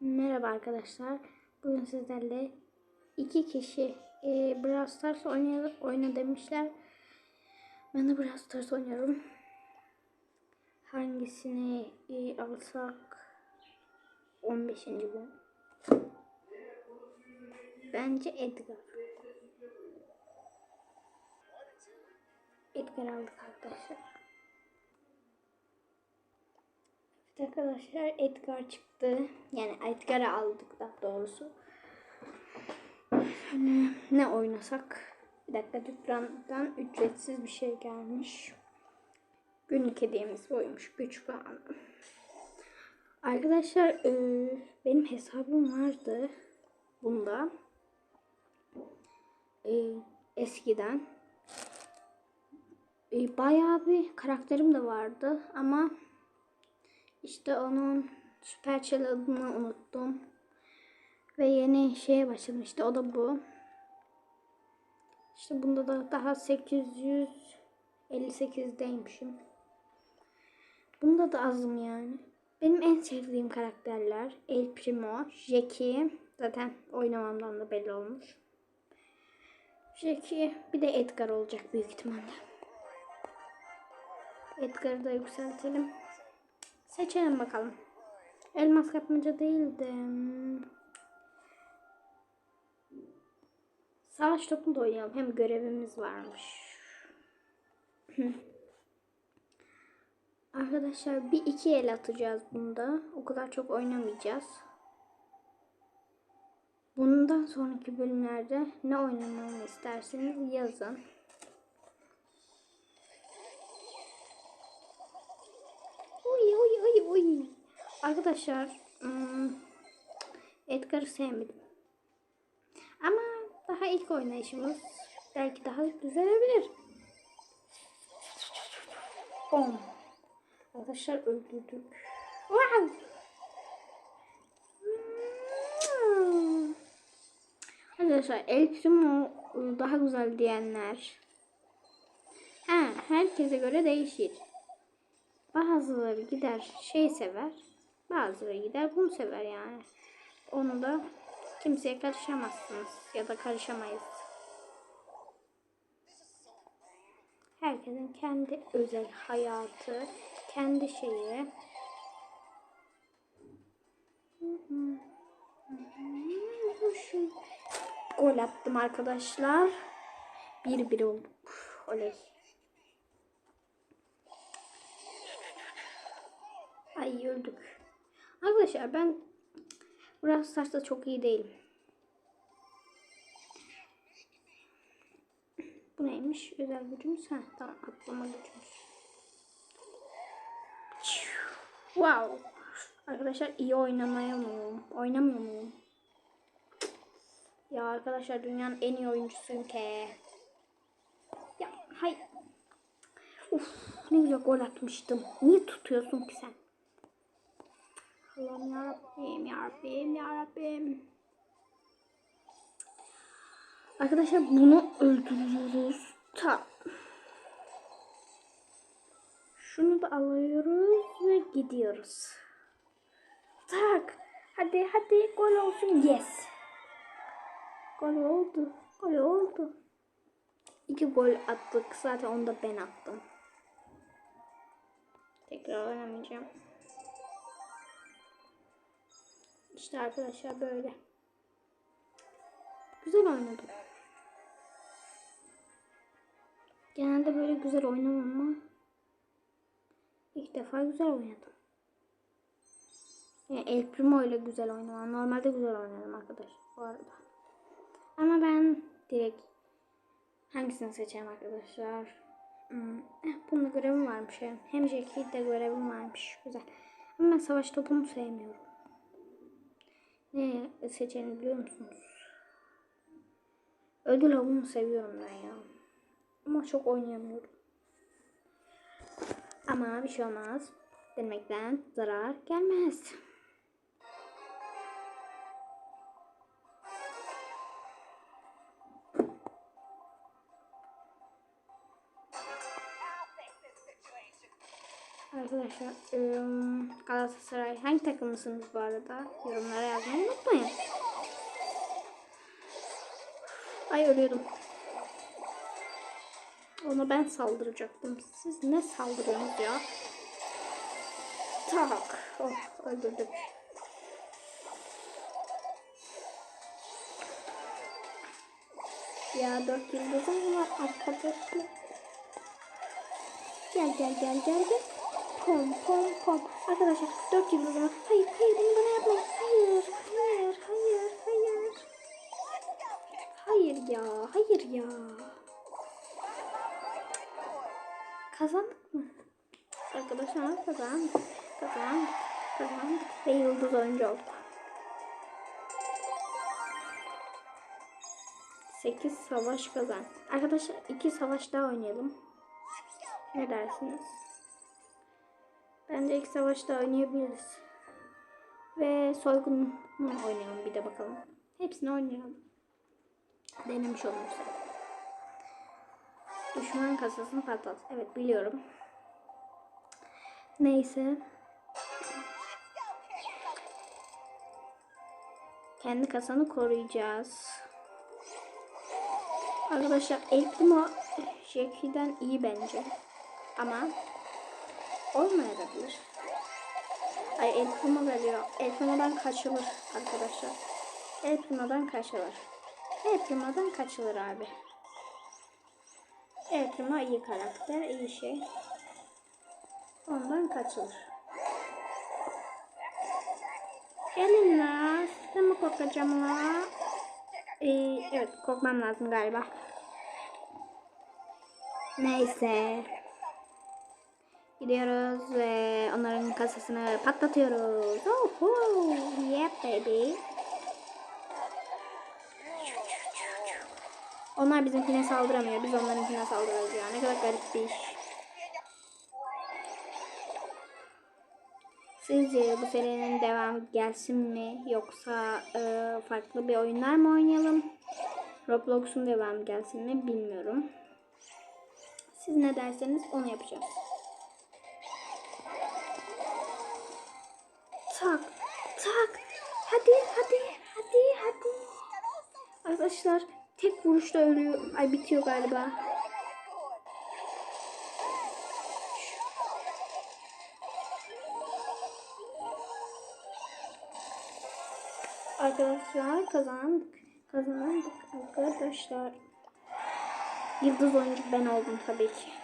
Merhaba arkadaşlar. Bugün sizlerle iki kişi e, Brawl Stars oyna, oyna demişler. Ben de Brawl Stars oynuyorum. Hangisini e, alsak 15. gün. Bence Edgar. Edgar aldık arkadaşlar. Arkadaşlar Edgar çıktı. Yani Edgar'ı aldık da doğrusu. Hani ne oynasak? Bir dakika dükkandan ücretsiz bir şey gelmiş. Günlük hediyemiz buymuş. Güç puanı. Arkadaşlar e, benim hesabım vardı. Bunda. E, eskiden. E, bayağı bir karakterim de vardı ama işte onun süper adını unuttum. Ve yeni şeye başladım işte o da bu. İşte bunda da daha 858'deymişim. Bunda da azım yani. Benim en sevdiğim karakterler El Primo, Jackie. Zaten oynamamdan da belli olmuş. Jackie bir de Edgar olacak büyük ihtimalle. Edgar'ı da yükseltelim. Seçelim bakalım. Elmas kapmaca değil de savaş topu da oynayalım. Hem görevimiz varmış. Arkadaşlar bir iki el atacağız bunda. O kadar çok oynamayacağız. Bundan sonraki bölümlerde ne oynamamı isterseniz yazın. Uy. Arkadaşlar hmm, Edgar'ı sevmedim. Ama daha ilk oynayışımız belki daha düzelebilir. Bom. Arkadaşlar öldürdük. Wow. Arkadaşlar El Primo daha güzel diyenler. Ha, herkese göre değişir. Bazıları gider şey sever. Bazıları gider bunu sever yani. Onu da kimseye karışamazsınız ya da karışamayız. Herkesin kendi özel hayatı, kendi şeyi. Gol attım arkadaşlar. Bir bir oldu. Uf, oley. Ay öldük. Arkadaşlar ben Brawl Stars'ta çok iyi değilim. Bu neymiş? Özel gücümüz. Ha tamam atlama gücümüz. Wow. Arkadaşlar iyi oynamaya mıyım? Oynamıyor muyum? Ya arkadaşlar dünyanın en iyi oyuncusuyum ki. Ya hay. Uf ne güzel gol atmıştım. Niye tutuyorsun ki sen? Allah'ım yarabbim yarabbim yarabbim. Arkadaşlar bunu öldürüyoruz. Ta. Şunu da alıyoruz ve gidiyoruz. Tak. Hadi hadi gol olsun. Yes. Gol oldu. Gol oldu. İki gol attık. Zaten onu da ben attım. Tekrar oynamayacağım. İşte arkadaşlar böyle. Güzel oynadım. Genelde böyle güzel oynamam ama ilk defa güzel oynadım. Yani El Primo ile güzel oynamam. Normalde güzel oynadım arkadaşlar bu arada. Ama ben direkt hangisini seçeceğim arkadaşlar? Hmm. Eh, bunda görevim varmış. Hem Jackie'de görevim varmış. Güzel. Ama ben savaş topunu sevmiyorum. Ne seçelim biliyor musunuz? Ödül avını seviyorum ben ya. Ama çok oynayamıyorum. Ama bir şey olmaz. Denemekten zarar gelmez. Arkadaşlar. Ee, Galatasaray. Hangi takımlısınız bu arada? Yorumlara yazmayı unutmayın. Ay ölüyordum. Ona ben saldıracaktım. Siz ne saldırıyorsunuz ya? Tak. Oh öldürdüm. Ya dört yıldızım var arkadaşlar. Gel gel gel gel gel. Pom pom pom. Arkadaşlar dört yıldızım var. Hayır hayır bunu bana yapmayın. Hayır hayır hayır hayır. Hayır ya hayır ya. Kazandık mı? Arkadaşlar kazandık. Kazandık. Kazandık. Ve yıldız oyuncu olduk. 8 savaş kazan. Arkadaşlar 2 savaş daha oynayalım. Ne dersiniz? Bence ilk savaşta oynayabiliriz. Ve soygun oynayalım bir de bakalım. Hepsini oynayalım. Denemiş olursa. Düşman kasasını patlat. Evet biliyorum. Neyse. Kendi kasanı koruyacağız. Arkadaşlar El Primo Jackie'den iyi bence. Ama olmayabilir. Ay El Primo veriyor. El Primo'dan kaçılır arkadaşlar. El Primo'dan kaçılır. El kaçılır abi. El Primo iyi karakter, iyi şey. Ondan kaçılır. Gelin la. Sizden mi korkacağım la? Ee, evet korkmam lazım galiba. Neyse. Gidiyoruz ve onların kasasını patlatıyoruz. Oho, yeah baby. Onlar bizimkine saldıramıyor. Biz onlarınkine saldırıyoruz ya. Ne kadar garip bir iş. Sizce bu serinin devamı gelsin mi? Yoksa e, farklı bir oyunlar mı oynayalım? Roblox'un devamı gelsin mi? Bilmiyorum. Siz ne derseniz onu yapacağız. Tak, tak. Hadi, hadi, hadi, hadi. Arkadaşlar tek vuruşta ölüyor. Ay bitiyor galiba. Arkadaşlar kazandık. Kazandık arkadaşlar. Yıldız oyuncu ben oldum tabii ki.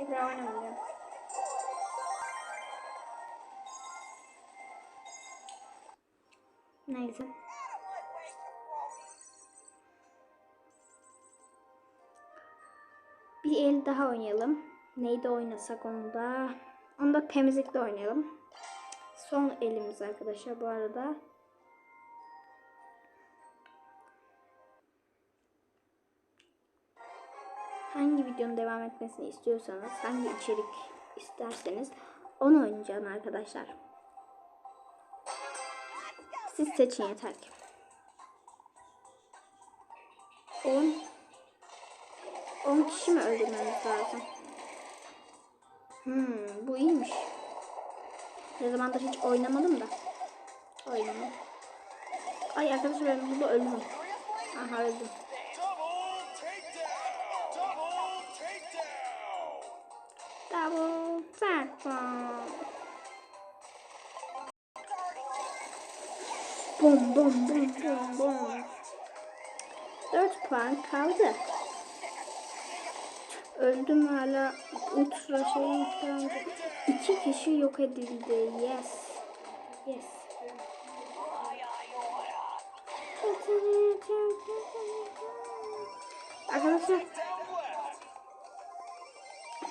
Tekrar oynamayacağım. Neyse. Bir el daha oynayalım. Neyde oynasak onu da? Onu da temizlikte oynayalım. Son elimiz arkadaşlar bu arada. Hangi videonun devam etmesini istiyorsanız, hangi içerik isterseniz onu oynayacağım arkadaşlar. Siz seçin yeter ki. 10 10 kişi mi öldürmemiz lazım? Hmm, bu iyiymiş. Ne zamandır hiç oynamadım da. Oynamadım. Ay arkadaşlar ben burada öldüm. Aha öldüm. Double tackle. Bom bom bom bom bom. 4 puan kaldı. Öldüm hala ultra şeyin falan. İki kişi yok edildi. Yes. Yes. Arkadaşlar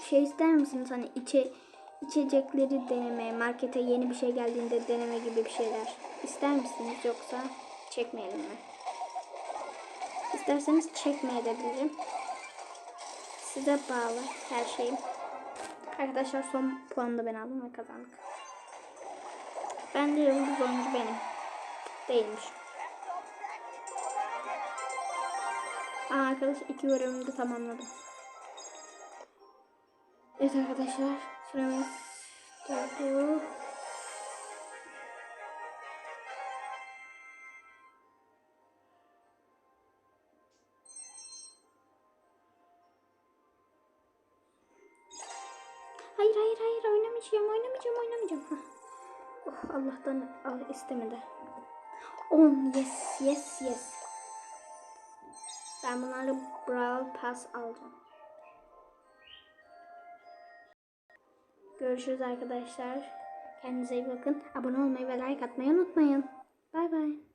şey ister misiniz hani içe içecekleri deneme, markete yeni bir şey geldiğinde deneme gibi bir şeyler ister misiniz yoksa çekmeyelim mi? İsterseniz çekmeyebilirim. Size bağlı her şeyim. Arkadaşlar son puanı da ben aldım ve kazandık. Bence yıldız oyuncu benim. Değilmiş. Aa, arkadaş iki görevimi de tamamladım. Evet arkadaşlar süremiz doldu. Hayır hayır hayır oynamayacağım oynamayacağım oynamayacağım. Hah. Oh, Allah'tan al istemedi. 10 yes yes yes. Ben bunlarla Brawl Pass alacağım. Görüşürüz arkadaşlar. Kendinize iyi bakın. Abone olmayı ve like atmayı unutmayın. Bay bay.